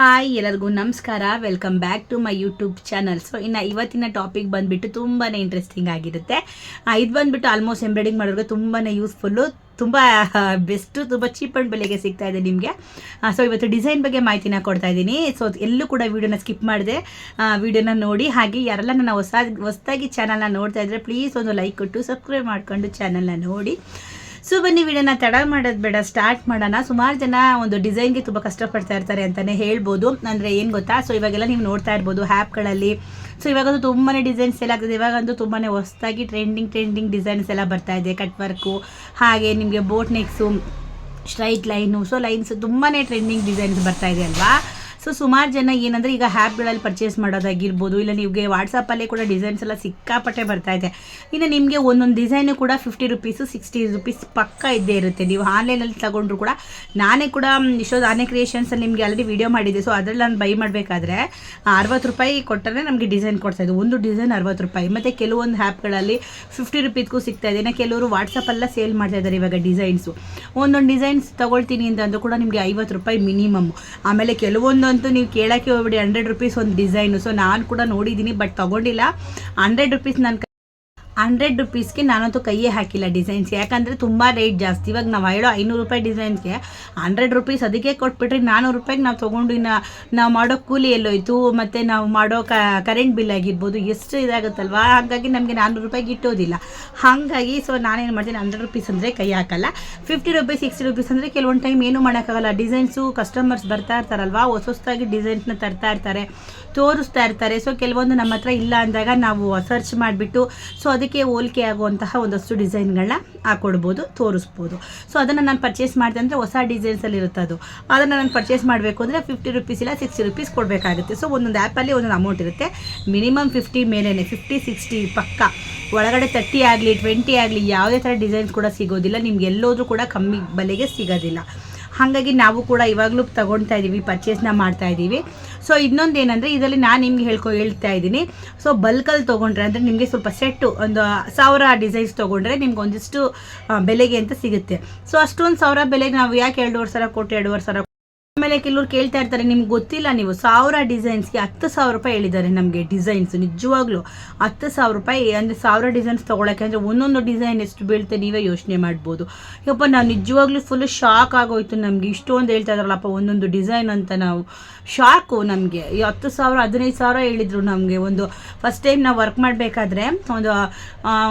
Hi, ಎಲ್ಲರಿಗೂ ನಮಸ್ಕಾರ. Welcome back to my YouTube channel so ಇನ್ನು ಇವತ್ತಿನ ಟಾಪಿಕ್ ಬಂದುಬಿಟ್ಟು ತುಂಬಾ ಇಂಟ್ರೆಸ್ಟಿಂಗ್ ಆಗಿರುತ್ತೆ. ಇದು ಬಂದುಬಿಟ್ಟು ಆಲ್ಮೋಸ್ಟ್ ಎಂಬ್ರಾಯ್ಡಿಂಗ್ ಮಾಡೋರಿಗೆ ತುಂಬಾ ಯೂಸ್ಫುಲ್ಲು ತುಂಬ ಬೆಸ್ಟು ತುಂಬ ಚೀಪ್ ಆ್ಯಂಡ್ ಬೆಲೆಗೆ ಸಿಗ್ತಾ ಇದೆ ನಿಮಗೆ. ಸೊ ಇವತ್ತು ಡಿಸೈನ್ ಬಗ್ಗೆ ಮಾಹಿತಿನ ಕೊಡ್ತಾ ಇದ್ದೀನಿ. ಸೊ ಎಲ್ಲೂ ಕೂಡ ವೀಡಿಯೋನ ಸ್ಕಿಪ್ ಮಾಡಿದೆ. ವೀಡಿಯೋನ ನೋಡಿ, ಹಾಗೆ ಯಾರೆಲ್ಲ ನನ್ನ ಹೊಸ, ಹೊಸದಾಗಿ ಚಾನಲ್ನ ನೋಡ್ತಾ ಇದ್ದರೆ ಪ್ಲೀಸ್ ಒಂದು ಲೈಕ್ ಕೊಟ್ಟು ಸಬ್ಸ್ಕ್ರೈಬ್ ಮಾಡ್ಕೊಂಡು ಚಾನಲ್ನ ನೋಡಿ. ಸೊ ಬನ್ನಿ ವಿಡಿಯೋನ ತಡ ಮಾಡೋದು ಬೇಡ ಸ್ಟಾರ್ಟ್ ಮಾಡೋಣ. ಸುಮಾರು ಜನ ಒಂದು ಡಿಸೈನ್ಗೆ ತುಂಬ ಕಷ್ಟಪಡ್ತಾ ಇರ್ತಾರೆ ಅಂತಲೇ ಹೇಳ್ಬೋದು. ಅಂದರೆ ಏನು ಗೊತ್ತಾ? ಸೊ ಇವಾಗೆಲ್ಲ ನೀವು ನೋಡ್ತಾ ಇರ್ಬೋದು ಹ್ಯಾಪ್ಗಳಲ್ಲಿ ಸೊ ಇವಾಗಂತೂ ತುಂಬಾ ಡಿಸೈನ್ಸ್ ಎಲ್ಲ ಆಗ್ತದೆ. ಇವಾಗಂತೂ ತುಂಬಾ ಹೊಸದಾಗಿ ಟ್ರೆಂಡಿಂಗ್ ಟ್ರೆಂಡಿಂಗ್ ಡಿಸೈನ್ಸ್ ಎಲ್ಲ ಬರ್ತಾ ಇದೆ. ಕಟ್ ವರ್ಕು ಹಾಗೆ ನಿಮಗೆ boat necks straight line so lines ತುಂಬಾ ಟ್ರೆಂಡಿಂಗ್ ಡಿಸೈನ್ಸ್ ಬರ್ತಾ ಇದೆ ಅಲ್ವಾ? ಸೊ ಸುಮಾರು ಜನ ಏನಂದರೆ ಈಗ ಹ್ಯಾಪ್ಗಳಲ್ಲಿ ಪರ್ಚೇಸ್ ಮಾಡೋದಾಗಿರ್ಬೋದು, ಇಲ್ಲ ನಿಮಗೆ ವಾಟ್ಸಪ್ಪಲ್ಲೇ ಕೂಡ ಡಿಸೈನ್ಸ್ ಎಲ್ಲ ಸಿಕ್ಕಾಪಟ್ಟೆ ಬರ್ತಾ ಇದೆ. ಇನ್ನು ನಿಮಗೆ ಒಂದೊಂದು ಡಿಸೈನು ಕೂಡ ಫಿಫ್ಟಿ ರುಪೀಸು ಸಿಕ್ಸ್ಟಿ ರುಪೀಸ್ ಪಕ್ಕ ಇದ್ದೇ ಇರುತ್ತೆ. ನೀವು ಆನ್ಲೈನಲ್ಲಿ ತಗೊಂಡ್ರು ಕೂಡ ನಾನೇ ಕೂಡ ಇಷ್ಟೋ ಆನೆ ಕ್ರಿಯೇಷನ್ಸಲ್ಲಿ ನಿಮಗೆ ಆಲ್ರೆಡಿ ವಿಡಿಯೋ ಮಾಡಿದ್ದೆ. ಸೊ ಅದರಲ್ಲಿ ನಾನು ಬೈ ಮಾಡಬೇಕಾದ್ರೆ ಅರವತ್ತು ರೂಪಾಯಿ ಕೊಟ್ಟರೆ ನಮಗೆ ಡಿಸೈನ್ ಕೊಡ್ತಾ ಇದೆ ಒಂದು ಡಿಸೈನ್ ಅರವತ್ತು ರೂಪಾಯಿ. ಮತ್ತು ಕೆಲವೊಂದು ಹ್ಯಾಪ್ಗಳಲ್ಲಿ ಫಿಫ್ಟಿ ರುಪೀಸ್ಗೂ ಸಿಗ್ತಾ ಇದೆ. ಇನ್ನು ಕೆಲವರು ವಾಟ್ಸಪ್ಪಲ್ಲ ಸೇಲ್ ಮಾಡ್ತಾ ಇದ್ದಾರೆ ಇವಾಗ ಡಿಸೈನ್ಸು ಒಂದೊಂದು ಡಿಸೈನ್ಸ್ ತೊಗೊಳ್ತೀನಿ ಅಂತಂದು ಕೂಡ ನಿಮಗೆ ಐವತ್ತು ರೂಪಾಯಿ ಮಿನಿಮಮ್ ಆಮೇಲೆ ಕೆಲವೊಂದಂತೂ ನೀವು ಕೇಳೋಕ್ಕೆ ಹೋಗ್ಬಿಡಿ ಹಂಡ್ರೆಡ್ ರುಪೀಸ್ ಒಂದು ಡಿಸೈನು ಸೊ ನಾನು ಕೂಡ ನೋಡಿದ್ದೀನಿ ಬಟ್ ತೊಗೊಂಡಿಲ್ಲ. ಹಂಡ್ರೆಡ್ ರುಪೀಸ್ ನಾನು ಹಂಡ್ರೆಡ್ ರುಪೀಸ್ಗೆ ನಾನಂತೂ ಕೈಯೇ ಹಾಕಿಲ್ಲ ಡಿಸೈನ್ಸ್ ಯಾಕಂದರೆ ತುಂಬ ರೇಟ್ ಜಾಸ್ತಿ. ಇವಾಗ ನಾವು ಹೇಳೋ ಐನೂರು ರೂಪಾಯಿ ಡಿಸೈನ್ಸ್ಗೆ ಹಂಡ್ರೆಡ್ ರುಪೀಸ್ ಅದಕ್ಕೆ ಕೊಟ್ಬಿಟ್ರೆ ನಾನ್ನೂರು ರೂಪಾಯಿಗೆ ನಾವು ತೊಗೊಂಡು ಇನ್ನು ನಾವು ಮಾಡೋ ಕೂಲಿ ಎಲ್ಲೋಯ್ತು, ಮತ್ತು ನಾವು ಮಾಡೋ ಕರೆಂಟ್ ಬಿಲ್ ಆಗಿರ್ಬೋದು, ಎಷ್ಟು ಇದಾಗುತ್ತಲ್ವಾ? ಹಾಗಾಗಿ ನಮಗೆ ನಾನ್ನೂರು ರೂಪಾಯಿಗೆ ಇಟ್ಟೋದಿಲ್ಲ ಹಾಗಾಗಿ ಸೊ ನಾನೇನು ಮಾಡ್ತೀನಿ, ಹಂಡ್ರೆಡ್ ರುಪೀಸ್ ಅಂದರೆ ಕೈ ಹಾಕಲ್ಲ. ಫಿಫ್ಟಿ ರುಪೀಸ್ ಸಿಕ್ಸ್ಟಿ ರುಪೀಸ್ ಅಂದರೆ ಕೆಲವೊಂದು ಟೈಮ್ ಏನೂ ಮಾಡೋಕ್ಕಾಗಲ್ಲ. ಡಿಸೈನ್ಸು ಕಸ್ಟಮರ್ಸ್ ಬರ್ತಾ ಇರ್ತಾರಲ್ವಾ? ಹೊಸ ಹೊಸದಾಗಿ ಡಿಸೈನ್ಸ್ನ ತರ್ತಾ ಇರ್ತಾರೆ. ತೋರಿಸ್ತಾ ಇರ್ತಾರೆ. ಸೊ ಕೆಲವೊಂದು ನಮ್ಮ ಹತ್ರ ಇಲ್ಲ ಅಂದಾಗ ನಾವು ಸರ್ಚ್ ಮಾಡಿಬಿಟ್ಟು ಸೊ ಅದಕ್ಕೆ ಹೋಲಿಕೆ ಆಗುವಂತಹ ಒಂದಷ್ಟು ಡಿಸೈನ್ಗಳನ್ನ ಹಾಕೊಡ್ಬೋದು ತೋರಿಸ್ಬೋದು. ಸೊ ಅದನ್ನು ನಾನು ಪರ್ಚೇಸ್ ಮಾಡಿದೆ ಅಂದರೆ ಹೊಸ ಡಿಸೈನ್ಸಲ್ಲಿ ಇರುತ್ತೆ ಅದು ಅದನ್ನು ನಾನು ಪರ್ಚೇಸ್ ಮಾಡಬೇಕು ಅಂದರೆ ಫಿಫ್ಟಿ ರುಪೀಸ್ ಇಲ್ಲ ಸಿಕ್ಸ್ಟಿ ರುಪೀಸ್ ಕೊಡಬೇಕಾಗುತ್ತೆ. ಸೊ ಒಂದೊಂದು ಆ್ಯಪಲ್ಲಿ ಒಂದೊಂದು ಅಮೌಂಟ್ ಇರುತ್ತೆ. ಮಿನಿಮಮ್ ಫಿಫ್ಟಿ ಮೇಲೇ ಫಿಫ್ಟಿ ಸಿಕ್ಸ್ಟಿ ಪಕ್ಕ. ಒಳಗಡೆ ತರ್ಟಿ ಆಗಲಿ ಟ್ವೆಂಟಿ ಆಗಲಿ, ಯಾವುದೇ ಥರ ಡಿಸೈನ್ಸ್ ಕೂಡ ಸಿಗೋದಿಲ್ಲ. ನಿಮ್ಗೆ ಎಲ್ಲೋದ್ರೂ ಕೂಡ ಕಮ್ಮಿ ಬೆಲೆಗೆ ಸಿಗೋದಿಲ್ಲ. ಹಾಗಾಗಿ ನಾವು ಕೂಡ ಇವಾಗಲೂ ತಗೊಳ್ತಾ ಇದ್ದೀವಿ ಪರ್ಚೇಸ್ನ ಮಾಡ್ತಾ ಇದ್ದೀವಿ ಸೊ ಇನ್ನೊಂದು ಏನಂದರೆ ಇದರಲ್ಲಿ ನಾನು ನಿಮ್ಗೆ ಹೇಳ್ಕೊ, ಹೇಳ್ತಾ ಇದ್ದೀನಿ ಸೊ ಬಲ್ಕಲ್ಲಿ ತೊಗೊಂಡ್ರೆ ಅಂದರೆ ನಿಮಗೆ ಸ್ವಲ್ಪ ಸೆಟ್ಟು ಒಂದು ಸಾವಿರ ಡಿಸೈನ್ಸ್ ತೊಗೊಂಡ್ರೆ ನಿಮ್ಗೆ ಒಂದಿಷ್ಟು ಬೆಲೆಗೆ ಅಂತ ಸಿಗುತ್ತೆ. ಸೊ ಅಷ್ಟೊಂದು ಸಾವಿರ ಬೆಲೆಗೆ ನಾವು ಯಾಕೆ ಎರಡೂವರೆ ಸಾವಿರ ಕೊಟ್ಟು ಎರಡೂವರೆ ಸಾವಿರ ಆಮೇಲೆ ಕೆಲವರು ಕೇಳ್ತಾ ಇರ್ತಾರೆ, ನಿಮ್ಗೆ ಗೊತ್ತಿಲ್ಲ ನೀವು, ಸಾವಿರ ಡಿಸೈನ್ಸ್ಗೆ ಹತ್ತು ಸಾವಿರ ರೂಪಾಯಿ ಹೇಳಿದ್ದಾರೆ ನಮಗೆ ಡಿಸೈನ್ಸ್ ನಿಜವಾಗ್ಲೂ ಹತ್ತು ಸಾವಿರ ರೂಪಾಯಿ, ಅಂದರೆ ಸಾವಿರ ಡಿಸೈನ್ಸ್ ತೊಗೊಳಕ್ಕೆ ಅಂದರೆ ಒಂದೊಂದು ಡಿಸೈನ್ ಎಷ್ಟು ಬೀಳುತ್ತೆ ನೀವೇ ಯೋಚನೆ ಮಾಡ್ಬೋದು. ಯಪ್ಪ, ನಾವು ನಿಜವಾಗ್ಲೂ ಫುಲ್ ಶಾಕ್ ಆಗೋಯ್ತು ನಮಗೆ. ಇಷ್ಟೊಂದು ಹೇಳ್ತಾ ಇದ್ರಲ್ಲಪ್ಪ ಒಂದೊಂದು ಡಿಸೈನ್ ಅಂತ ನಾವು. ಶಾಕು ನಮಗೆ. ಈ ಹತ್ತು ಸಾವಿರ, ಹದಿನೈದು ಸಾವಿರ ಹೇಳಿದರು ನಮಗೆ. ಒಂದು ಫಸ್ಟ್ ಟೈಮ್ ನಾವು ವರ್ಕ್ ಮಾಡಬೇಕಾದ್ರೆ ಒಂದು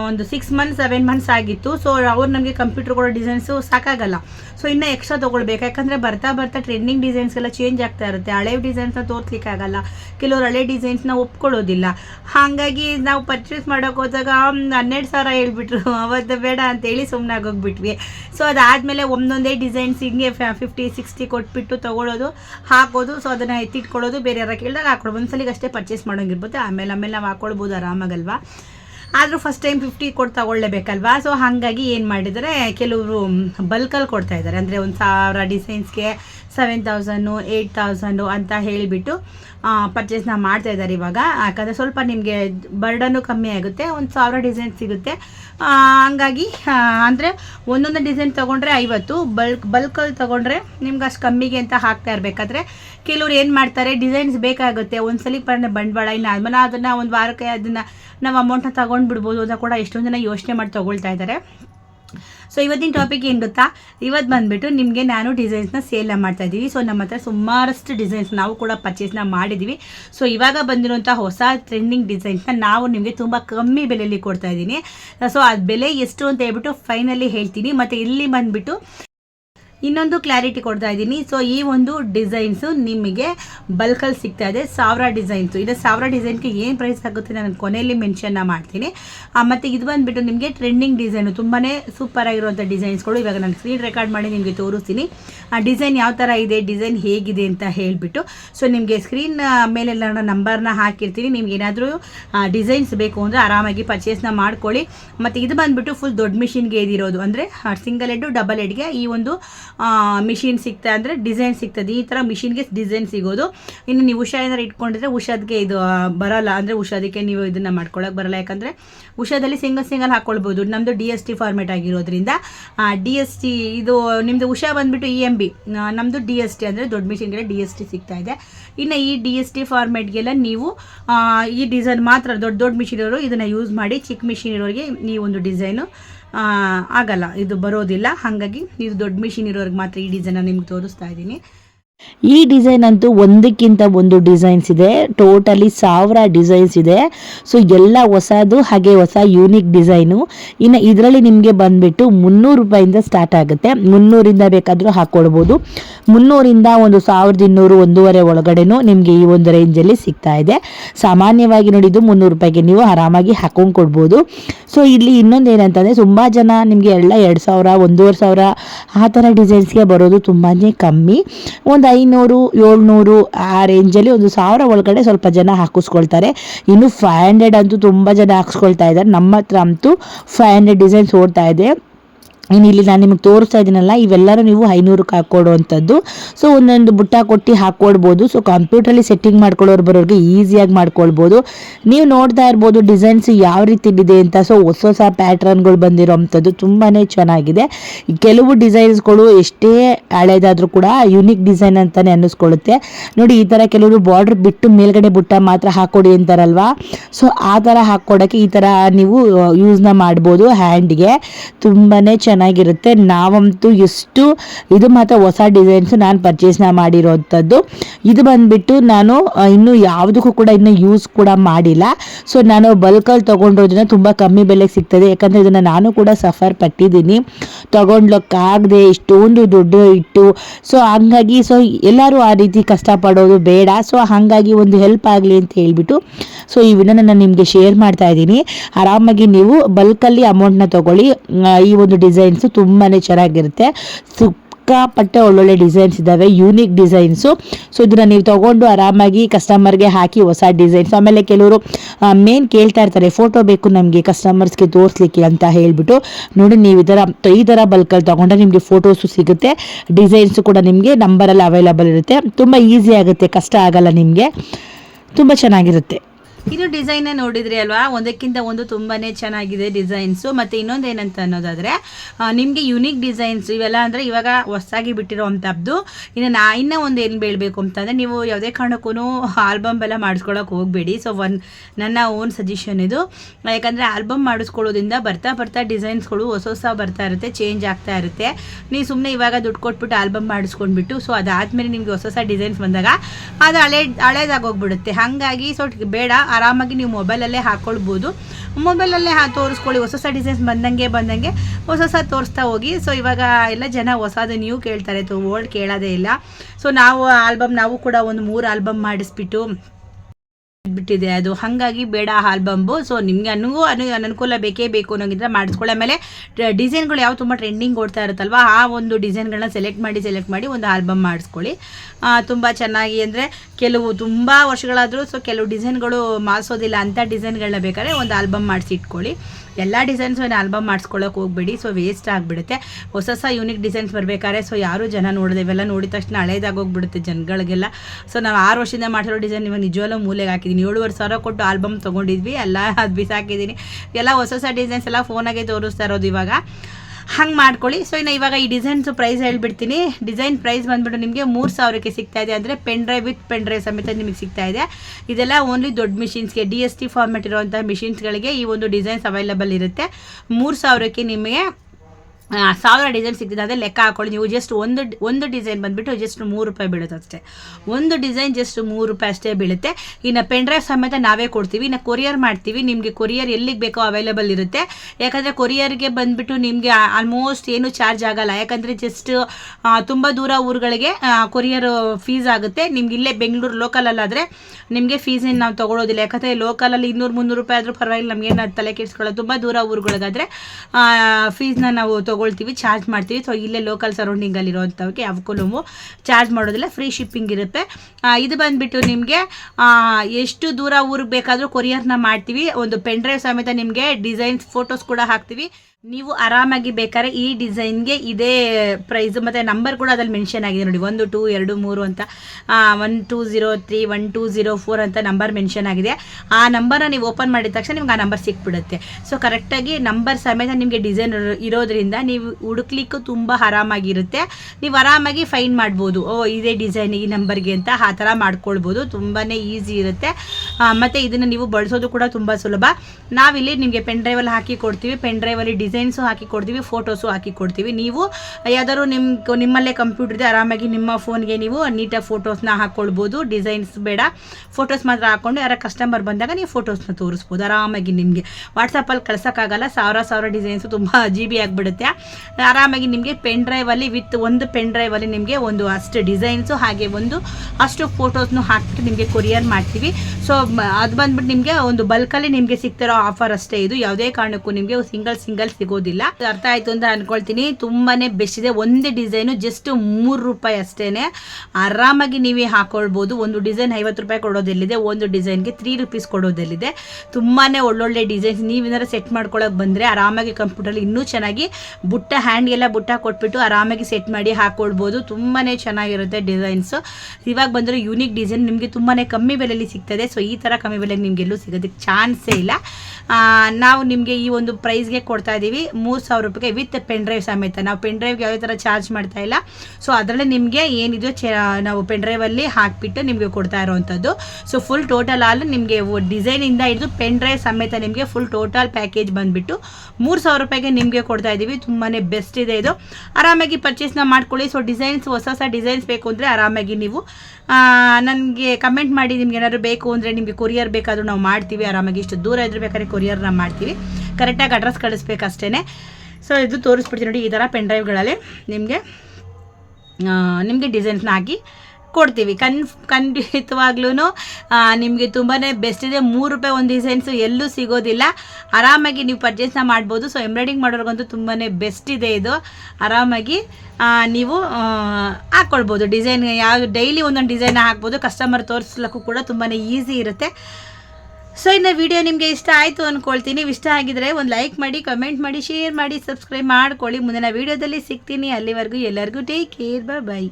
ಒಂದು ಸಿಕ್ಸ್ ಮಂತ್ಸ್ ಸೆವೆನ್ ಮಂತ್ಸ್ ಆಗಿತ್ತು. ಸೊ ಅವ್ರು ನಮಗೆ ಕಂಪ್ಯೂಟರ್ ಕೊಡೋ ಡಿಸೈನ್ಸು ಸಾಕಾಗಲ್ಲ. ಸೊ ಇನ್ನೂ ಎಕ್ಸ್ಟ್ರಾ ತೊಗೊಳ್ಬೇಕು. ಯಾಕಂದರೆ ಬರ್ತಾ ಬರ್ತಾ ಟ್ರೆಂಡಿಂಗ್ ಡಿಸೈನ್ಸ್ ಎಲ್ಲ ಚೇಂಜ್ ಆಗ್ತಾ ಇರುತ್ತೆ. ಹಳೆ ಡಿಸೈನ್ಸ್ನ ತೋರಿಸ್ಲಿಕ್ಕಾಗಲ್ಲ ಕೆಲವರು ಹಳೆ ಡಿಸೈನ್ಸ್ನ ಒಪ್ಕೊಳ್ಳೋದಿಲ್ಲ. ಹಾಗಾಗಿ ನಾವು ಪರ್ಚೇಸ್ ಮಾಡೋಕೆ ಹೋದಾಗ ಹನ್ನೆರಡು ಸಾವಿರ ಹೇಳ್ಬಿಟ್ರು. ಅವತ್ತು ಬೇಡ ಅಂತೇಳಿ ಸುಮ್ಮನೆ ಆಗೋಗ್ಬಿಟ್ವಿ. ಸೊ ಅದಾದಮೇಲೆ ಒಂದೊಂದೇ ಡಿಸೈನ್ಸ್ ಹಿಂಗೆ ಫಿಫ್ಟಿ ಸಿಕ್ಸ್ಟಿ ಕೊಟ್ಬಿಟ್ಟು ತೊಗೊಳೋದು, ಹಾಕೋದು ಸೊ ಅದನ್ನು ಎತ್ತಿಟ್ಕೊಳ್ಳೋದು, ಬೇರೆ ಯಾರ ಕೇಳಿದಾಗ ಹಾಕೊಳ್ಳೋದು ಒಂದ್ಸಲಿಗೆ ಅಷ್ಟೇ ಪರ್ಚೇಸ್ ಮಾಡೋಂಗಿರ್ಬೋದು. ಆಮೇಲೆ ಆಮೇಲೆ ನಾವು ಹಾಕೊಳ್ಬೋದು ಆರಾಮಾಗಲ್ವಾ? ಆದರೂ ಫಸ್ಟ್ ಟೈಮ್ ಫಿಫ್ಟಿ ಕೊಟ್ಟು ತಗೊಳ್ಳೇಬೇಕಲ್ವಾ ಸೊ ಹಾಗಾಗಿ ಏನು ಮಾಡಿದರೆ, ಕೆಲವರು ಬಲ್ಕಲ್ಲಿ ಕೊಡ್ತಾ ಇದ್ದಾರೆ ಅಂದರೆ ಒಂದು ಸಾವಿರ ಡಿಸೈನ್ಸ್ಗೆ ಸೆವೆನ್ ತೌಸಂಡು ಏಯ್ಟ್ ತೌಸಂಡು ಅಂತ ಹೇಳಿಬಿಟ್ಟು ಪರ್ಚೇಸ್ನ ಮಾಡ್ತಾ ಇದ್ದಾರೆ ಇವಾಗ. ಯಾಕಂದರೆ ಸ್ವಲ್ಪ ನಿಮಗೆ ಬರ್ಡನ್ನು ಕಮ್ಮಿ ಆಗುತ್ತೆ, ಒಂದು ಸಾವಿರ ಡಿಸೈನ್ ಸಿಗುತ್ತೆ. ಹಾಗಾಗಿ ಅಂದರೆ ಒಂದೊಂದು ಡಿಸೈನ್ ತೊಗೊಂಡ್ರೆ ಐವತ್ತು, ಬಲ್ಕ್ ಬಲ್ಕಲ್ಲಿ ತೊಗೊಂಡ್ರೆ ನಿಮ್ಗೆ ಅಷ್ಟು ಕಮ್ಮಿಗೆ ಅಂತ ಹಾಕ್ತಾ ಇರಬೇಕಾದ್ರೆ ಕೆಲವ್ರು ಏನು ಮಾಡ್ತಾರೆ ಡಿಸೈನ್ಸ್ ಬೇಕಾಗುತ್ತೆ. ಒಂದು ಸಲ ಬಂಡವಾಳ, ಇನ್ನು ಆದ್ಮೇಲೆ ಅದನ್ನು ಒಂದು ವಾರಕ್ಕೆ ಅದನ್ನು ನಾವು ಅಮೌಂಟ್ನ ತೊಗೊಂಡ್ಬಿಡ್ಬೋದು ಅಂತ ಕೂಡ ಎಷ್ಟೊಂದು ಜನ ಯೋಚನೆ ಮಾಡಿ ತೊಗೊಳ್ತಾ ಇದ್ದಾರೆ ಸೊ ಇವತ್ತಿನ ಟಾಪಿಕ್ ಏನು ಗೊತ್ತಾ? ಇವತ್ತು ಬಂದುಬಿಟ್ಟು ನಿಮಗೆ ನಾನು ಡಿಸೈನ್ಸ್ನ ಸೇಲ್ನ ಮಾಡ್ತಾ ಇದ್ದೀವಿ. ಸೊ ನಮ್ಮ ಹತ್ರ ಸುಮಾರಷ್ಟು ಡಿಸೈನ್ಸ್ ನಾವು ಕೂಡ ಪರ್ಚೇಸ್ನ ಮಾಡಿದ್ದೀವಿ ಸೊ ಇವಾಗ ಬಂದಿರುವಂಥ ಹೊಸ ಟ್ರೆಂಡಿಂಗ್ ಡಿಸೈನ್ಸ್ನ ನಾವು ನಿಮಗೆ ತುಂಬ ಕಮ್ಮಿ ಬೆಲೆಯಲ್ಲಿ ಕೊಡ್ತಾ ಇದ್ದೀನಿ. ಸೊ ಆ ಬೆಲೆ ಎಷ್ಟು ಅಂತ ಹೇಳ್ಬಿಟ್ಟು ಫೈನಲಿ ಹೇಳ್ತೀನಿ. ಮತ್ತು ಇಲ್ಲಿ ಬಂದುಬಿಟ್ಟು ಇನ್ನೊಂದು ಕ್ಲಾರಿಟಿ ಕೊಡ್ತಾ ಇದ್ದೀನಿ. ಸೊ ಈ ಒಂದು ಡಿಸೈನ್ಸು ನಿಮಗೆ ಬಲ್ಕಲ್ಲಿ ಸಿಗ್ತಾ ಇದೆ. ಸಾವಿರ ಡಿಸೈನ್ಸು ಇದು ಸಾವಿರ ಡಿಸೈನ್ಗೆ ಏನು ಪ್ರೈಸ್ ಆಗುತ್ತೆ ನಾನು ಕೊನೆಯಲ್ಲಿ ಮೆನ್ಷನ್ನ ಮಾಡ್ತೀನಿ. ಮತ್ತು ಇದು ಬಂದುಬಿಟ್ಟು ನಿಮಗೆ ಟ್ರೆಂಡಿಂಗ್ ಡಿಸೈನು ತುಂಬಾ ಸೂಪರ್ ಆಗಿರುವಂಥ ಡಿಸೈನ್ಸ್ಗಳು ಇವಾಗ ನಾನು ಸ್ಕ್ರೀನ್ ರೆಕಾರ್ಡ್ ಮಾಡಿ ನಿಮಗೆ ತೋರಿಸ್ತೀನಿ. ಆ ಡಿಸೈನ್ ಯಾವ ಥರ ಇದೆ ಡಿಸೈನ್ ಹೇಗಿದೆ ಅಂತ ಹೇಳಿಬಿಟ್ಟು. ಸೊ ನಿಮಗೆ ಸ್ಕ್ರೀನ್ ಮೇಲೆ ನಾನು ನಂಬರ್ನ ಹಾಕಿರ್ತೀನಿ. ನಿಮ್ಗೆ ಏನಾದರೂ ಡಿಸೈನ್ಸ್ ಬೇಕು ಅಂದರೆ ಆರಾಮಾಗಿ ಪರ್ಚೇಸ್ನ ಮಾಡ್ಕೊಳ್ಳಿ. ಮತ್ತು ಇದು ಬಂದುಬಿಟ್ಟು ಫುಲ್ ದೊಡ್ಡ ಮಿಷಿನ್ಗೆ ಇದಿರೋದು. ಅಂದರೆ ಸಿಂಗಲ್ ಹೆಡ್ಡು ಡಬಲ್ ಹೆಡ್ಗೆ ಈ ಒಂದು ಮಿಷಿನ್ ಸಿಗ್ತಾ ಅಂದರೆ ಡಿಸೈನ್ ಸಿಗ್ತದೆ. ಈ ಥರ ಮಿಷಿನ್ಗೆ ಡಿಸೈನ್ ಸಿಗೋದು. ಇನ್ನು ನೀವು ಉಷಾ ಏನಾರು ಇಟ್ಕೊಂಡಿದ್ರೆ ಉಷಾದ್ಗೆ ಇದು ಬರೋಲ್ಲ. ಅಂದರೆ ಉಷಾದಕ್ಕೆ ನೀವು ಇದನ್ನು ಮಾಡ್ಕೊಳ್ಳೋಕೆ ಬರಲ್ಲ. ಯಾಕಂದರೆ ಉಷಾದಲ್ಲಿ ಸಿಂಗಲ್ ಸಿಂಗಲ್ ಹಾಕ್ಕೊಳ್ಬೋದು ನಮ್ಮದು ಡಿ ಎಸ್ ಟಿ ಫಾರ್ಮೇಟ್ ಆಗಿರೋದ್ರಿಂದ. ಡಿ ಎಸ್ ಟಿ ಇದು ನಿಮ್ಮದು ಉಷಾ ಬಂದುಬಿಟ್ಟು ಇ ಎಂ ಬಿ ನಮ್ಮದು ಡಿ ಎಸ್ ಟಿ ಅಂದರೆ ದೊಡ್ಡ ಮಿಷಿನ್ಗೆಲ್ಲ ಡಿ ಎಸ್ ಟಿ ಸಿಗ್ತಾ ಇದೆ. ಇನ್ನು ಈ ಡಿ ಎಸ್ ಟಿ ಫಾರ್ಮೇಟ್ಗೆಲ್ಲ ನೀವು ಈ ಡಿಸೈನ್ ಮಾತ್ರ ದೊಡ್ಡ ದೊಡ್ಡ ಮಿಷಿನ್ ಇರೋರು ಇದನ್ನು ಯೂಸ್ ಮಾಡಿ ಚಿಕ್ಕ ಮಿಷಿನ್ ಇರೋರಿಗೆ ಈ ಒಂದು ಡಿಸೈನು ಆಗಲ್ಲ. ಇದು ಬರೋದಿಲ್ಲ. ಹಾಗಾಗಿ ಇದು ದೊಡ್ಡ ಮಿಷಿನ್ ಇರೋರಿಗೆ ಮಾತ್ರ ಈ ಡಿಸೈನ ನಿಮ್ಗೆ ತೋರಿಸ್ತಾ ಇದ್ದೀನಿ. ಈ ಡಿಸೈನ್ ಅಂತೂ ಒಂದಕ್ಕಿಂತ ಒಂದು ಡಿಸೈನ್ಸ್ ಇದೆ. ಟೋಟಲಿ ಸಾವಿರ ಡಿಸೈನ್ಸ್ ಇದೆ. ಸೊ ಎಲ್ಲ ಹೊಸದು ಹಾಗೆ ಹೊಸ ಯೂನಿಕ್ ಡಿಸೈನು ಇನ್ನು ಇದರಲ್ಲಿ ನಿಮಗೆ ಬಂದ್ಬಿಟ್ಟು ಮುನ್ನೂರು ರೂಪಾಯಿಂದ ಸ್ಟಾರ್ಟ್ ಆಗುತ್ತೆ. ಮುನ್ನೂರಿಂದ ಬೇಕಾದರೂ ಹಾಕ್ಕೊಳ್ಬೋದು ಮುನ್ನೂರಿಂದ ಒಂದು ಸಾವಿರದ ಇನ್ನೂರು ಒಂದೂವರೆ ಒಳಗಡೆನೂ ನಿಮಗೆ ಈ ಒಂದು ರೇಂಜಲ್ಲಿ ಸಿಗ್ತಾ ಇದೆ. ಸಾಮಾನ್ಯವಾಗಿ ನೋಡಿದ್ದು ಮುನ್ನೂರು ರೂಪಾಯಿಗೆ ನೀವು ಆರಾಮಾಗಿ ಹಾಕೊಂಡು ಕೊಡ್ಬೋದು. ಸೊ ಇಲ್ಲಿ ಇನ್ನೊಂದು ಏನಂತಂದರೆ ತುಂಬ ಜನ ನಿಮಗೆ ಎಲ್ಲ ಎರಡು ಸಾವಿರ, ಒಂದೂವರೆ ಸಾವಿರ ಆ ಥರ ಡಿಸೈನ್ಸ್ಗೆ ಬರೋದು ತುಂಬಾ ಕಮ್ಮಿ. ಒಂದು ಐನೂರು, ಏಳ್ನೂರು ಆ ರೇಂಜಲ್ಲಿ ಒಂದು ಸಾವಿರ ಒಳಗಡೆ ಸ್ವಲ್ಪ ಜನ ಹಾಕಿಸ್ಕೊಳ್ತಾರೆ. ಇನ್ನು ಫೈವ್ ಹಂಡ್ರೆಡ್ ಅಂತೂ ತುಂಬ ಜನ ಹಾಕ್ಸ್ಕೊಳ್ತಾ ಇದ್ದಾರೆ. ನಮ್ಮ ಹತ್ರ ಅಂತೂ ಫೈವ್ ಹಂಡ್ರೆಡ್ ಡಿಸೈನ್ಸ್ ಓಡ್ತಾ ಇದೆ. ಇನ್ನು ಇಲ್ಲಿ ನಾನು ನಿಮಗೆ ತೋರಿಸ್ತಾ ಇದ್ದೀನಲ್ಲ, ಇವೆಲ್ಲರೂ ನೀವು ಐನೂರಕ್ಕೆ ಹಾಕ್ಕೊಡುವಂಥದ್ದು ಸೊ ಒಂದೊಂದು ಬುಟ್ಟ ಕೊಟ್ಟು ಹಾಕ್ಕೊಡ್ಬೋದು ಸೊ ಕಂಪ್ಯೂಟ್ರಲ್ಲಿ ಸೆಟ್ಟಿಂಗ್ ಮಾಡ್ಕೊಳ್ಳೋರು ಬರೋರಿಗೆ ಈಸಿಯಾಗಿ ಮಾಡ್ಕೊಳ್ಬೋದು. ನೀವು ನೋಡ್ತಾ ಇರ್ಬೋದು ಡಿಸೈನ್ಸ್ ಯಾವ ರೀತಿ ಇದೆ ಅಂತ. ಸೊ ಹೊಸ ಹೊಸ ಪ್ಯಾಟ್ರನ್ಗಳು ಬಂದಿರೋವಂಥದ್ದು ತುಂಬಾ ಚೆನ್ನಾಗಿದೆ. ಕೆಲವು ಡಿಸೈನ್ಸ್ಗಳು ಎಷ್ಟೇ ಹಳೇದಾದರೂ ಕೂಡ ಯುನಿಕ್ ಡಿಸೈನ್ ಅಂತಲೇ ಅನ್ನಿಸ್ಕೊಳ್ಳುತ್ತೆ. ನೋಡಿ, ಈ ಥರ ಕೆಲವರು ಬಾರ್ಡ್ರ್ ಬಿಟ್ಟು ಮೇಲ್ಗಡೆ ಬುಟ್ಟ ಮಾತ್ರ ಹಾಕ್ಕೊಡಿ ಅಂತಾರಲ್ವಾ? ಸೊ ಆ ಥರ ಹಾಕ್ಕೊಡೋಕ್ಕೆ ಈ ಥರ ನೀವು ಯೂಸ್ನ ಮಾಡ್ಬೋದು ಹ್ಯಾಂಡ್ಗೆ ತುಂಬಾ ಚೆನ್ನಾಗಿರುತ್ತೆ. ನಾವಂತೂ ಎಷ್ಟು, ಇದು ಮಾತ್ರ ಹೊಸ ಡಿಸೈನ್ಸ್ ನಾನು ಪರ್ಚೇಸ್ನ ಮಾಡಿರೋವಂಥದ್ದು ಇದು ಬಂದುಬಿಟ್ಟು ನಾನು ಇನ್ನೂ ಯಾವುದಕ್ಕೂ ಕೂಡ ಇನ್ನೂ ಯೂಸ್ ಕೂಡ ಮಾಡಿಲ್ಲ. ಸೊ ನಾನು ಬಲ್ಕಲ್ಲಿ ತೊಗೊಂಡಿರೋದನ್ನ ತುಂಬ ಕಮ್ಮಿ ಬೆಲೆಗೆ ಸಿಗ್ತದೆ. ಯಾಕಂದರೆ ಇದನ್ನು ನಾನು ಕೂಡ ಸಫರ್ ಪಟ್ಟಿದ್ದೀನಿ. ತೊಗೊಂಡ್ಲಕ್ಕಾಗದೆ ಇಷ್ಟೊಂದು ದುಡ್ಡು ಇಟ್ಟು ಸೊ ಹಂಗಾಗಿ ಸೊ ಎಲ್ಲರೂ ಆ ರೀತಿ ಕಷ್ಟಪಡೋದು ಬೇಡ. ಸೊ ಹಾಗಾಗಿ ಒಂದು ಹೆಲ್ಪ್ ಆಗಲಿ ಅಂತ ಹೇಳ್ಬಿಟ್ಟು ಸೊ ಈ ವಿಡಿಯೋನ ನಾನು ನಿಮಗೆ ಶೇರ್ ಮಾಡ್ತಾ ಇದ್ದೀನಿ. ಆರಾಮಾಗಿ ನೀವು ಬಲ್ಕಲ್ಲಿ ಅಮೌಂಟ್ನ ತೊಗೊಳ್ಳಿ. ಈ ಒಂದು ಡಿಸೈನ್ಸು ತುಂಬಾ ಚೆನ್ನಾಗಿರುತ್ತೆ. ಸಿಕ್ಕಾಪಟ್ಟೆ ಒಳ್ಳೊಳ್ಳೆ ಡಿಸೈನ್ಸ್ ಇದ್ದಾವೆ ಯೂನಿಕ್ ಡಿಸೈನ್ಸು ಸೊ ಇದನ್ನು ನೀವು ತೊಗೊಂಡು ಆರಾಮಾಗಿ ಕಸ್ಟಮರ್ಗೆ ಹಾಕಿ ಹೊಸ ಡಿಸೈನ್ಸ್ ಆಮೇಲೆ ಕೆಲವರು ಮೇನ್ ಕೇಳ್ತಾ ಇರ್ತಾರೆ ಫೋಟೋ ಬೇಕು ನಮಗೆ ಕಸ್ಟಮರ್ಸ್ಗೆ ತೋರಿಸ್ಲಿಕ್ಕೆ ಅಂತ ಹೇಳಿಬಿಟ್ಟು. ನೋಡಿ, ನೀವು ಈ ಥರ ಈ ಥರ ಬಲ್ಕಲ್ಲಿ ತೊಗೊಂಡ್ರೆ ನಿಮಗೆ ಫೋಟೋಸು ಸಿಗುತ್ತೆ. ಡಿಸೈನ್ಸು ಕೂಡ ನಿಮಗೆ ನಂಬರಲ್ಲಿ ಅವೈಲಬಲ್ ಇರುತ್ತೆ. ತುಂಬ ಈಸಿ ಆಗುತ್ತೆ, ಕಷ್ಟ ಆಗಲ್ಲ ನಿಮಗೆ. ತುಂಬ ಚೆನ್ನಾಗಿರುತ್ತೆ. ಇದು ಡಿಸೈನ್ ನೋಡಿದ್ರಿ ಅಲ್ವಾ? ಒಂದಕ್ಕಿಂತ ಒಂದು ತುಂಬಾನೇ ಚೆನ್ನಾಗಿದೆ ಡಿಸೈನ್ಸು. ಮತ್ತೆ ಇನ್ನೊಂದು ಏನಂತ ಅನ್ನೋದಾದ್ರೆ ನಿಮಗೆ ಯುನಿಕ್ ಡಿಸೈನ್ಸ್ ಇವೆಲ್ಲ ಅಂದ್ರೆ ಇವಾಗ ಹೊಸದಾಗಿ ಬಿಟ್ಟಿರೋವಂಥದ್ದು ಇನ್ನು ನಾ ಇನ್ನೂ ಒಂದು ಏನು ಬೀಳಬೇಕು ಅಂತಂದ್ರೆ ನೀವು ಯಾವುದೇ ಕಾರಣಕ್ಕೂ ಆಲ್ಬಮ್ ಎಲ್ಲ ಮಾಡಿಸ್ಕೊಳಕ್ಕೆ ಹೋಗಬೇಡಿ. ಸೊ ಒನ್ ನನ್ನ ಓನ್ ಸಜೆಷನ್ ಇದು. ಯಾಕಂದರೆ ಆಲ್ಬಮ್ ಮಾಡಿಸ್ಕೊಳ್ಳೋದ್ರಿಂದ ಬರ್ತಾ ಬರ್ತಾ ಡಿಸೈನ್ಸ್ಗಳು ಹೊಸ ಹೊಸ ಬರ್ತಾ ಇರುತ್ತೆ ಚೇಂಜ್ ಆಗ್ತಾ ಇರುತ್ತೆ. ನೀವು ಸುಮ್ಮನೆ ಇವಾಗ ದುಡ್ಡು ಕೊಟ್ಬಿಟ್ಟು ಆಲ್ಬಮ್ ಮಾಡಿಸ್ಕೊಂಡ್ಬಿಟ್ಟು ಸೊ ಅದಾದ್ಮೇಲೆ ನಿಮಗೆ ಹೊಸ ಹೊಸ ಡಿಸೈನ್ಸ್ ಬಂದಾಗ ಅದು ಹಳೆ ಹಳೇದಾಗೋಗ್ಬಿಡುತ್ತೆ ಹಾಗಾಗಿ ಸೊ ಬೇಡ. ಆರಾಮಾಗಿ ನೀವು ಮೊಬೈಲಲ್ಲೇ ಹಾಕ್ಕೊಳ್ಬೋದು ಮೊಬೈಲಲ್ಲೇ ಹಾ, ತೋರಿಸ್ಕೊಳ್ಳಿ. ಹೊಸ ಹೊಸ ಡಿಸೈನ್ಸ್ ಬಂದಂಗೆ ಬಂದಂಗೆ ಹೊಸ ಹೊಸ ತೋರಿಸ್ತಾ ಹೋಗಿ. ಸೊ ಇವಾಗ ಎಲ್ಲ ಜನ ಹೊಸದು ನೀವು ಕೇಳ್ತಾರೆ. ತೋ ಓಲ್ಡ್ ಕೇಳೋದೇ ಇಲ್ಲ. ಸೊ ನಾವು ಆಲ್ಬಮ್ ನಾವು ಕೂಡ ಒಂದು ಮೂರು ಆಲ್ಬಮ್ ಮಾಡಿಸ್ಬಿಟ್ಟು ಬಿಟ್ಟಿದೆ. ಅದು ಹಾಗಾಗಿ ಬೇಡ ಆಲ್ಬಂಬು. ಸೊ ನಿಮಗೆ ನನಗೂ ಅನು ಅನುಕೂಲ ಬೇಕೇ ಬೇಕು ಅನ್ನೋಂಗಿದ್ರೆ ಮಾಡಿಸ್ಕೊಳ್ಳಿ. ಆಮೇಲೆ ಡಿಸೈನ್ಗಳು ಯಾವ ತುಂಬ ಟ್ರೆಂಡಿಂಗ್ ಓಡ್ತಾ ಇರುತ್ತಲ್ವ, ಆ ಒಂದು ಡಿಸೈನ್ಗಳನ್ನ ಸೆಲೆಕ್ಟ್ ಮಾಡಿ ಸೆಲೆಕ್ಟ್ ಮಾಡಿ ಒಂದು ಆಲ್ಬಮ್ ಮಾಡಿಸ್ಕೊಳ್ಳಿ. ತುಂಬ ಚೆನ್ನಾಗಿ ಅಂದರೆ ಕೆಲವು ತುಂಬ ವರ್ಷಗಳಾದರೂ ಸೊ ಕೆಲವು ಡಿಸೈನ್ಗಳು ಮಾಡಿಸೋದಿಲ್ಲ ಅಂಥ ಡಿಸೈನ್ಗಳನ್ನ ಬೇಕಾದ್ರೆ ಒಂದು ಆಲ್ಬಮ್ ಮಾಡಿಸಿ ಇಟ್ಕೊಳ್ಳಿ. ಎಲ್ಲ ಡಿಸೈನ್ಸ್ ಏನು ಆಲ್ಬಮ್ ಮಾಡಿಸ್ಕೊಳ್ಳೋಕೆ ಹೋಗ್ಬೇಡಿ. ಸೊ ವೇಸ್ಟ್ ಆಗಿಬಿಡುತ್ತೆ. ಹೊಸ ಹೊಸ ಯೂನಿಕ್ ಡಿಸೈನ್ಸ್ ಬರಬೇಕಾದ್ರೆ ಸೊ ಯಾರು ಜನ ನೋಡಿದೆ, ಇವೆಲ್ಲ ನೋಡಿದ ತಕ್ಷಣ ಹಳೇದಾಗೋಗ್ಬಿಡುತ್ತೆ ಜನಗಳಿಗೆಲ್ಲ. ಸೊ ನಾವು ಆರು ವರ್ಷದಿಂದ ಮಾಡಿರೋ ಡಿಸೈನ್ ಇವಾಗ ನಿಜವಲ್ಲೂ ಮೂಲೆಗೆ ಹಾಕಿದ್ದೀನಿ ಏಳುವರೆ ಸಾವಿರ ಕೊಟ್ಟು ಆಲ್ಬಮ್ ತೊಗೊಂಡಿದ್ವಿ. ಎಲ್ಲ ಅದು ಬಿಸಾಕಿದ್ದೀನಿ ಎಲ್ಲ ಹೊಸ ಹೊಸ ಡಿಸೈನ್ಸ್ ಎಲ್ಲ ಫೋನಾಗೆ ತೋರಿಸ್ತಾ ಇರೋದು ಇವಾಗ. ಹಂಗೆ ಮಾಡ್ಕೊಳ್ಳಿ. ಸೊ ಇನ್ನು ಇವಾಗ ಈ ಡಿಸೈನ್ಸು ಪ್ರೈಸ್ ಹೇಳ್ಬಿಡ್ತೀನಿ. ಡಿಸೈನ್ ಪ್ರೈಸ್ ಬಂದ್ಬಿಟ್ಟು ನಿಮಗೆ ಮೂರು ಸಾವಿರಕ್ಕೆ ಸಿಗ್ತಾ ಇದೆ. ಅಂದರೆ pen drive with pen drive ಸಮೇತ ನಿಮಗೆ ಸಿಗ್ತಾ ಇದೆ. ಇದೆಲ್ಲ ಓನ್ಲಿ ದೊಡ್ಡ ಮಿಷಿನ್ಸ್ಗೆ ಡಿ ಎಸ್ ಟಿ ಫಾರ್ಮೆಟ್ ಇರುವಂಥ ಮಿಷಿನ್ಸ್ಗಳಿಗೆ ಈ ಒಂದು ಡಿಸೈನ್ಸ್ ಅವೈಲಬಲ್ ಇರುತ್ತೆ. ಮೂರು ಸಾವಿರಕ್ಕೆ ನಿಮಗೆ ಸಾವಿರ ಡಿಸೈನ್ ಸಿಗ್ತಿದೆ. ಅದೇ ಲೆಕ್ಕ ಹಾಕೊಳ್ಳಿ. ನೀವು ಜಸ್ಟ್ ಒಂದು ಒಂದು ಡಿಸೈನ್ ಬಂದುಬಿಟ್ಟು ಜಸ್ಟ್ ಮೂರು ರೂಪಾಯಿ ಬೀಳುತ್ತೆ ಅಷ್ಟೇ. ಒಂದು ಡಿಸೈನ್ ಜಸ್ಟ್ ಮೂರು ರೂಪಾಯಿ ಅಷ್ಟೇ ಬೀಳುತ್ತೆ. ಇನ್ನು ಪೆನ್ ಡ್ರೈವ್ ಸಮೇತ ನಾವೇ ಕೊಡ್ತೀವಿ. ಇನ್ನು ಕೊರಿಯರ್ ಮಾಡ್ತೀವಿ. ನಿಮಗೆ ಕೊರಿಯರ್ ಎಲ್ಲಿಗೆ ಬೇಕೋ ಅವೈಲೇಬಲ್ ಇರುತ್ತೆ. ಯಾಕಂದರೆ ಕೊರಿಯರ್ಗೆ ಬಂದುಬಿಟ್ಟು ನಿಮಗೆ ಆಲ್ಮೋಸ್ಟ್ ಏನು ಚಾರ್ಜ್ ಆಗಲ್ಲ. ಯಾಕಂದರೆ ಜಸ್ಟ್ ತುಂಬ ದೂರ ಊರುಗಳಿಗೆ ಕೊರಿಯರ್ ಫೀಸ್ ಆಗುತ್ತೆ. ನಿಮ್ಗೆ ಇಲ್ಲೇ ಬೆಂಗಳೂರು ಲೋಕಲಲ್ಲಾದರೆ ನಿಮಗೆ ಫೀಸೇನು ನಾವು ತೊಗೊಳೋದಿಲ್ಲ. ಯಾಕಂದರೆ ಲೋಕಲಲ್ಲಿ ಇನ್ನೂರು ಮುನ್ನೂರು ರೂಪಾಯಿ ಆದರೂ ಪರವಾಗಿಲ್ಲ. ನಮಗೇನು ತಲೆ ಕೆಡಿಸ್ಕೊಳ್ಳೋದು. ತುಂಬ ದೂರ ಊರುಗಳಿಗಾದರೆ ಫೀಸ್ನ ನಾವು ತೊಗೊಳ್ತೀವಿ ಚಾರ್ಜ್ ಮಾಡ್ತೀವಿ. ಸೊ ಇಲ್ಲೇ ಲೋಕಲ್ ಸರೌಂಡಿಂಗಲ್ಲಿ ಇರೋವಂಥವ್ರಿಗೆ ಅವಕ್ಕೂ ಚಾರ್ಜ್ ಮಾಡೋದಿಲ್ಲ ಫ್ರೀ ಶಿಪ್ಪಿಂಗ್ ಇರುತ್ತೆ. ಇದು ಬಂದುಬಿಟ್ಟು ನಿಮಗೆ ಎಷ್ಟು ದೂರ ಊರಿಗೆ ಬೇಕಾದರೂ ಕೊರಿಯರ್ನ ಮಾಡ್ತೀವಿ. ಒಂದು ಪೆನ್ ಡ್ರೈವ್ ಸಮೇತ ನಿಮಗೆ ಡಿಸೈನ್ಸ್ ಫೋಟೋಸ್ ಕೂಡ ಹಾಕ್ತೀವಿ. ನೀವು ಆರಾಮಾಗಿ ಬೇಕಾದ್ರೆ ಈ ಡಿಸೈನ್ಗೆ ಇದೇ ಪ್ರೈಸ್ ಮತ್ತು ನಂಬರ್ ಕೂಡ ಅದ್ರಲ್ಲಿ ಮೆನ್ಷನ್ ಆಗಿದೆ ನೋಡಿ. ಒಂದು, ಟೂ, ಎರಡು, ಮೂರು ಅಂತ. One, two zero three, one, two zero four ಅಂತ ನಂಬರ್ ಮೆನ್ಷನ್ ಆಗಿದೆ. ಆ ನಂಬರ್ನ ನೀವು ಓಪನ್ ಮಾಡಿದ ತಕ್ಷಣ ನಿಮ್ಗೆ ಆ ನಂಬರ್ ಸಿಕ್ಬಿಡುತ್ತೆ. ಸೊ ಕರೆಕ್ಟಾಗಿ ನಂಬರ್ ಸಮೇತ ನಿಮಗೆ ಡಿಸೈನ್ ಇರೋದ್ರಿಂದ ನೀವು ಹುಡುಕ್ಲಿಕ್ಕೂ ತುಂಬ ಆರಾಮಾಗಿರುತ್ತೆ. ನೀವು ಆರಾಮಾಗಿ ಫೈನ್ ಮಾಡ್ಬೋದು. ಓ, ಇದೇ ಡಿಸೈನ್ ಈ ನಂಬರ್ಗೆ ಅಂತ ಆ ಥರ ಮಾಡ್ಕೊಳ್ಬೋದು. ತುಂಬಾ ಈಸಿ ಇರುತ್ತೆ. ಮತ್ತು ಇದನ್ನು ನೀವು ಬಳಸೋದು ಕೂಡ ತುಂಬ ಸುಲಭ. ನಾವಿಲ್ಲಿ ನಿಮಗೆ ಪೆನ್ ಡ್ರೈವಲ್ಲಿ ಹಾಕಿ ಕೊಡ್ತೀವಿ. ಪೆನ್ ಡ್ರೈವಲ್ಲಿ ಡಿಸೈನ್ಸು ಹಾಕಿ ಕೊಡ್ತೀವಿ, ಫೋಟೋಸು ಹಾಕಿ ಕೊಡ್ತೀವಿ. ನೀವು ಯಾವ್ದಾದ್ರು ನಿಮ್ಮ ನಿಮ್ಮಲ್ಲೇ ಕಂಪ್ಯೂಟರ್ ಇದೆ ಆರಾಮಾಗಿ ನಿಮ್ಮ ಫೋನ್ಗೆ ನೀವು ನೀಟಾಗಿ ಫೋಟೋಸ್ನ ಹಾಕ್ಕೊಳ್ಬೋದು ಡಿಸೈನ್ಸ್ ಬೇಡ. ಫೋಟೋಸ್ ಮಾತ್ರ ಹಾಕ್ಕೊಂಡು ಯಾರ ಕಸ್ಟಮರ್ ಬಂದಾಗ ನೀವು ಫೋಟೋಸ್ನ ತೋರಿಸ್ಬೋದು ಆರಾಮಾಗಿ ನಿಮಗೆ. ವಾಟ್ಸಪ್ಪಲ್ಲಿ ಕಳ್ಸೋಕ್ಕಾಗಲ್ಲ, ಸಾವಿರ ಸಾವಿರ ಡಿಸೈನ್ಸು ತುಂಬ ಜಿ ಬಿ ಆಗಿಬಿಡುತ್ತೆ. ಆರಾಮಾಗಿ ನಿಮಗೆ ಪೆನ್ ಡ್ರೈವಲ್ಲಿ ವಿತ್ ಒಂದು ಪೆನ್ ಡ್ರೈವಲ್ಲಿ ನಿಮಗೆ ಒಂದು ಅಷ್ಟು ಡಿಸೈನ್ಸು ಹಾಗೆ ಒಂದು ಅಷ್ಟು ಫೋಟೋಸ್ನು ಹಾಕಿಬಿಟ್ಟು ನಿಮಗೆ ಕೊರಿಯರ್ ಮಾಡ್ತೀವಿ. ಸೊ ಅದು ಬಂದ್ಬಿಟ್ಟು ನಿಮಗೆ ಒಂದು ಬಲ್ಕಲ್ಲಿ ನಿಮಗೆ ಸಿಗ್ತಿರೋ ಆಫರ್ ಅಷ್ಟೇ ಇದು. ಯಾವುದೇ ಕಾರಣಕ್ಕೂ ನಿಮಗೆ ಸಿಂಗಲ್ ಸಿಂಗಲ್ ಸಿಗೋದಿಲ್ಲ. ಅರ್ಥ ಆಯ್ತು ಅಂತ ಅನ್ಕೊಳ್ತೀನಿ. ತುಂಬಾನೇ ಬೆಸ್ಟ್ ಇದೆ ಒಂದೇ ಡಿಸೈನು ಜಸ್ಟ್ ಮೂರು ರೂಪಾಯಿ ಅಷ್ಟೇನೆ. ಆರಾಮಾಗಿ ನೀವೇ ಹಾಕೊಳ್ಬೋದು. ಒಂದು ಡಿಸೈನ್ ಐವತ್ತು ರೂಪಾಯಿ ಕೊಡೋದೆಲ್ಲಿದೆ, ಒಂದು ಡಿಸೈನ್ಗೆ ತ್ರೀ ರುಪೀಸ್ ಕೊಡೋದೆಲ್ಲಿದೆ. ತುಂಬಾನೇ ಒಳ್ಳೊಳ್ಳೆ ಡಿಸೈನ್ಸ್. ನೀವೇನಾದ್ರು ಸೆಟ್ ಮಾಡ್ಕೊಳ್ಳೋಕೆ ಬಂದರೆ ಆರಾಮಾಗಿ ಕಂಪ್ಯೂಟರಲ್ಲಿ ಇನ್ನೂ ಚೆನ್ನಾಗಿ ಬುಟ್ಟ ಹ್ಯಾಂಡ್ಗೆಲ್ಲ ಬುಟ್ಟ ಕೊಟ್ಬಿಟ್ಟು ಆರಾಮಾಗಿ ಸೆಟ್ ಮಾಡಿ ಹಾಕೊಳ್ಬೋದು. ತುಂಬಾ ಚೆನ್ನಾಗಿರುತ್ತೆ ಡಿಸೈನ್ಸು. ಇವಾಗ ಬಂದರೆ ಯೂನಿಕ್ ಡಿಸೈನ್. ನಿಮಗೆ ತುಂಬಾ ಕಮ್ಮಿ ಬೆಲೆಯಲ್ಲಿ ಸಿಗ್ತದೆ. ಸೊ ಈ ಥರ ಕಮ್ಮಿ ಬೆಲೆಗೆ ನಿಮ್ಗೆಲ್ಲೂ ಸಿಗೋದಕ್ಕೆ ಚಾನ್ಸೇ ಇಲ್ಲ. ನಾವು ನಿಮಗೆ ಈ ಒಂದು ಪ್ರೈಸ್ಗೆ ಕೊಡ್ತಾ ಇದ್ದೀವಿ ಮೂರು ಸಾವಿರ ರೂಪಾಯಿಗೆ ವಿತ್ ಪೆನ್ ಡ್ರೈವ್ ಸಮೇತ. ನಾವು ಪೆನ್ ಡ್ರೈವ್ಗೆ ಯಾವುದೇ ಥರ ಚಾರ್ಜ್ ಮಾಡ್ತಾ ಇಲ್ಲ. ಸೊ ಅದರಲ್ಲೇ ನಿಮಗೆ ಏನಿದೆಯೋ ಚ, ನಾವು ಪೆನ್ ಡ್ರೈವಲ್ಲಿ ಹಾಕಿಬಿಟ್ಟು ನಿಮಗೆ ಕೊಡ್ತಾ ಇರೋವಂಥದ್ದು ಸೊ ಫುಲ್ ಟೋಟಲ್ ಆಲ್ ನಿಮಗೆ ಡಿಸೈನಿಂದ ಹಿಡಿದು ಪೆನ್ ಡ್ರೈವ್ ಸಮೇತ ನಿಮಗೆ ಫುಲ್ ಟೋಟಲ್ ಪ್ಯಾಕೇಜ್ ಬಂದುಬಿಟ್ಟು ಮೂರು ಸಾವಿರ ರೂಪಾಯಿಗೆ ನಿಮಗೆ ಕೊಡ್ತಾ ಇದ್ದೀವಿ ತುಂಬಾ ಬೆಸ್ಟ್ ಇದೆ ಇದು. ಆರಾಮಾಗಿ ಪರ್ಚೇಸ್ನ ಮಾಡ್ಕೊಳ್ಳಿ. ಸೊ ಡಿಸೈನ್ಸ್ ಹೊಸ ಹೊಸ ಡಿಸೈನ್ಸ್ ಬೇಕು ಅಂದರೆ ಆರಾಮಾಗಿ ನೀವು ನನಗೆ ಕಮೆಂಟ್ ಮಾಡಿ ನಿಮ್ಗೆ ಏನಾದ್ರು ಬೇಕು ಅಂದರೆ ನಿಮಗೆ ಕೊರಿಯರ್ ಬೇಕಾದರೂ ನಾವು ಮಾಡ್ತೀವಿ. ಆರಾಮಾಗಿ ಇಷ್ಟು ದೂರ ಇದ್ರೆ ಬೇಕಾದ್ರೆ ಕೊರಿಯರ್ನ ಮಾಡ್ತೀವಿ. ಕರೆಕ್ಟಾಗಿ ಅಡ್ರೆಸ್ ಕಳಿಸ್ಬೇಕಷ್ಟೇ ಸೊ ಇದು ತೋರಿಸ್ಬಿಡ್ತೀನಿ ನೋಡಿ ಈ ಥರ ಪೆನ್ ಡ್ರೈವ್ಗಳಲ್ಲಿ ನಿಮಗೆ ನಿಮಗೆ ಡಿಸೈನ್ಸ್ನ ಹಾಕಿ ಕೊಡ್ತೀವಿ. ಕನ್ ಖಂಡಿತವಾಗ್ಲೂ ನಿಮಗೆ ತುಂಬಾ ಬೆಸ್ಟ್ ಇದೆ. ಮೂರು ರೂಪಾಯಿ ಒಂದು ಡಿಸೈನ್ಸು ಎಲ್ಲೂ ಸಿಗೋದಿಲ್ಲ. ಆರಾಮಾಗಿ ನೀವು ಪರ್ಚೇಸ್ನ ಮಾಡ್ಬೋದು. ಸೊ ಎಂಬ್ರಾಯ್ಡಿಂಗ್ ಮಾಡೋರ್ಗಂತೂ ತುಂಬಾ ಬೆಸ್ಟ್ ಇದೆ ಇದು. ಆರಾಮಾಗಿ ನೀವು ಹಾಕ್ಕೊಳ್ಬೋದು ಡಿಸೈನ್ ಯಾವ ಡೈಲಿ ಒಂದೊಂದು ಡಿಸೈನ್ ಹಾಕ್ಬೋದು. ಕಸ್ಟಮರ್ ತೋರಿಸ್ಲಿಕ್ಕೂ ಕೂಡ ತುಂಬಾ ಈಸಿ ಇರುತ್ತೆ. ಸೊ ಇನ್ನು ವಿಡಿಯೋ ನಿಮಗೆ ಇಷ್ಟ ಆಯಿತು ಅಂದ್ಕೊಳ್ತೀನಿ ಇಷ್ಟ ಆಗಿದ್ರೆ ಒಂದು ಲೈಕ್ ಮಾಡಿ ಕಮೆಂಟ್ ಮಾಡಿ ಶೇರ್ ಮಾಡಿ ಸಬ್ಸ್ಕ್ರೈಬ್ ಮಾಡ್ಕೊಳ್ಳಿ. ಮುಂದಿನ ವೀಡಿಯೋದಲ್ಲಿ ಸಿಗ್ತೀನಿ. ಅಲ್ಲಿವರೆಗೂ ಎಲ್ಲರಿಗೂ ಟೇಕ್ ಕೇರ್ ಬೈ